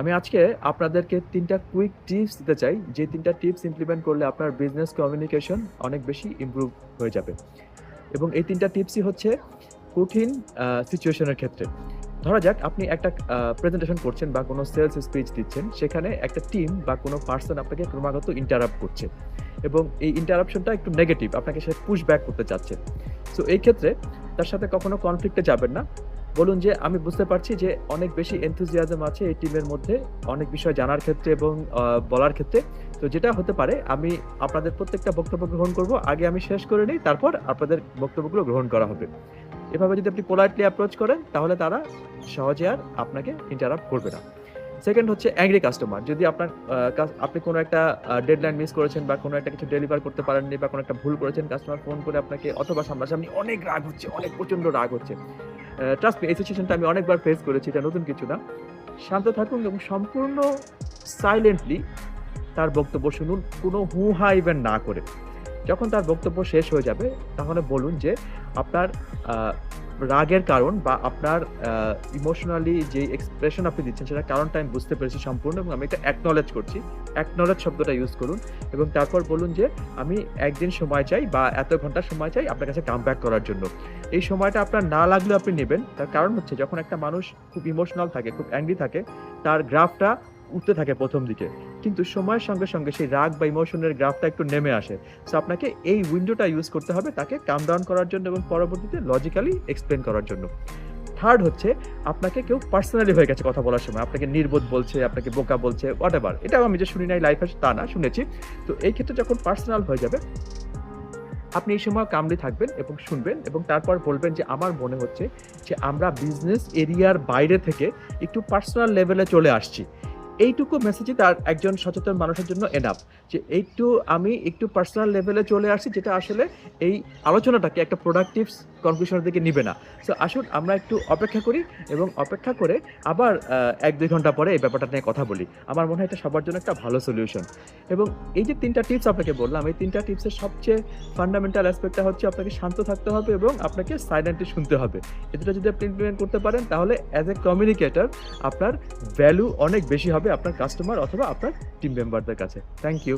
আমি আজকে আপনাদেরকে তিনটা কুইক টিপস দিতে চাই। যে তিনটা টিপস ইমপ্লিমেন্ট করলে আপনার বিজনেস কমিউনিকেশন অনেক বেশি ইমপ্রুভ হয়ে যাবে। এবং এই তিনটা টিপসই হচ্ছে কঠিন সিচুয়েশনের ক্ষেত্রে। ধরা যাক, আপনি একটা প্রেজেন্টেশন করছেন বা কোনো সেলস স্পিচ দিচ্ছেন, সেখানে একটা টিম বা কোনো পার্সন আপনাকে ক্রমাগত ইন্টারাপ্ট করছে। এবং এই ইন্টারাপশনটা একটু নেগেটিভ আপনাকে সে পুশ ব্যাক করতে চাচ্ছে। সো এই ক্ষেত্রে তার সাথে কখনো কনফ্লিক্টে যাবেন না। বলুন যে আমি বুঝতে পারছি যে অনেক বেশি এনথুজিয়াজম আছে এই টিমের মধ্যে, অনেক বিষয় জানার ক্ষেত্রে এবং বলার ক্ষেত্রে। তো যেটা হতে পারে, আমি আপনাদের প্রত্যেকটা বক্তব্য গ্রহণ করব, আগে আমি শেষ করে নিই, তারপর আপনাদের বক্তব্যগুলো গ্রহণ করা হবে। এভাবে যদি আপনি পোলাইটলি অ্যাপ্রোচ করেন, তাহলে তারা সহজে আর আপনাকে ইন্টারাপ্ট করবে না। সেকেন্ড হচ্ছে অ্যাংরি কাস্টমার যদি আপনার আপনি কোনো একটা ডেডলাইন মিস করেছেন বা কোনো একটা কিছু ডেলিভার করতে পারেননি বা কোনো একটা ভুল করেছেন কাস্টমার ফোন করে আপনাকে অথবা সামনাসামনি অনেক রাগ হচ্ছে, অনেক প্রচণ্ড রাগ হচ্ছে ট্রাস্ট এই সিচুয়েশনটা আমি অনেকবার ফেস করেছি, এটা নতুন কিছু না। শান্ত থাকুন এবং সম্পূর্ণ সাইলেন্টলি তার বক্তব্য শুনুন, কোনো হু হা ইভেন না করে। যখন তার বক্তব্য শেষ হয়ে যাবে, তাহলে বলুন যে আপনার রাগের কারণ বা আপনার ইমোশনালি যে এক্সপ্রেশন আপনি দিচ্ছেন সেটা কারণটা আমি বুঝতে পেরেছি সম্পূর্ণ এবং আমি এটা অ্যাকনলেজ করছি। অ্যাকনলেজ শব্দটা ইউজ করুন এবং তারপর বলুন যে, আমি একদিন সময় চাই বা এত ঘণ্টা সময় চাই আপনার কাছে কাম ব্যাক করার জন্য। এই সময়টা আপনার না লাগলেও আপনি নেবেন। তার কারণ হচ্ছে যখন একটা মানুষ খুব ইমোশনাল থাকে, খুব অ্যাংরি থাকে, তার গ্রাফটা উঠতে থাকে প্রথম দিকে। কিন্তু সময়ের সঙ্গে সঙ্গে সেই রাগ বা ইমোশনের গ্রাফটা একটু নেমে আসে। সো আপনাকে এই উইন্ডোটা ইউজ করতে হবে তাকে কাম ডাউন করার জন্য এবং পরবর্তীতে লজিক্যালি এক্সপ্লেন করার জন্য। থার্ড হচ্ছে, আপনাকে কেউ পার্সোনালি হয়ে গেছে কথা বলার সময়। আপনাকে নির্বোধ বলছে, আপনাকে বোকা বলছে হোয়াট এভার এটাও আমি যে শুনি নাই লাইফে তা না, শুনেছি। তো এই ক্ষেত্রে যখন পার্সোনাল হয়ে যাবে, আপনি এই সময় কামলি থাকবেন এবং শুনবেন এবং তারপর বলবেন যে আমার মনে হচ্ছে যে আমরা বিজনেস এরিয়ার বাইরে থেকে একটু পার্সোনাল লেভেলে চলে আসছি। এইটুকু মেসেজই তার একজন সচেতন মানুষের জন্য এনাফ যে এইটু আমি একটু পার্সোনাল লেভেলে চলে আসছি যেটা আসলে এই আলোচনাটাকে একটা প্রোডাক্টিভ কনক্লুশনের দিকে নিবে না। সো আসুন আমরা একটু অপেক্ষা করি এবং অপেক্ষা করে আবার এক দুই ঘণ্টা পরে এই ব্যাপারটা নিয়ে কথা বলি। আমার মনে হয় এটা সবার জন্য একটা ভালো সলিউশন এবং এই যে তিনটা টিপস আপনাকে বললাম, এই তিনটা টিপসের সবচেয়ে ফান্ডামেন্টাল অ্যাসপেক্টটা হচ্ছে আপনাকে শান্ত থাকতে হবে এবং আপনাকে সাইলেন্টলি শুনতে হবে। এটা যদি আপনি ইমপ্লিমেন্ট করতে পারেন, তাহলে অ্যাজ এ কমিউনিকেটর আপনার ভ্যালু অনেক বেশি হবে আপনার কাস্টমার অথবা আপনার টিম মেম্বারদের কাছে। Thank you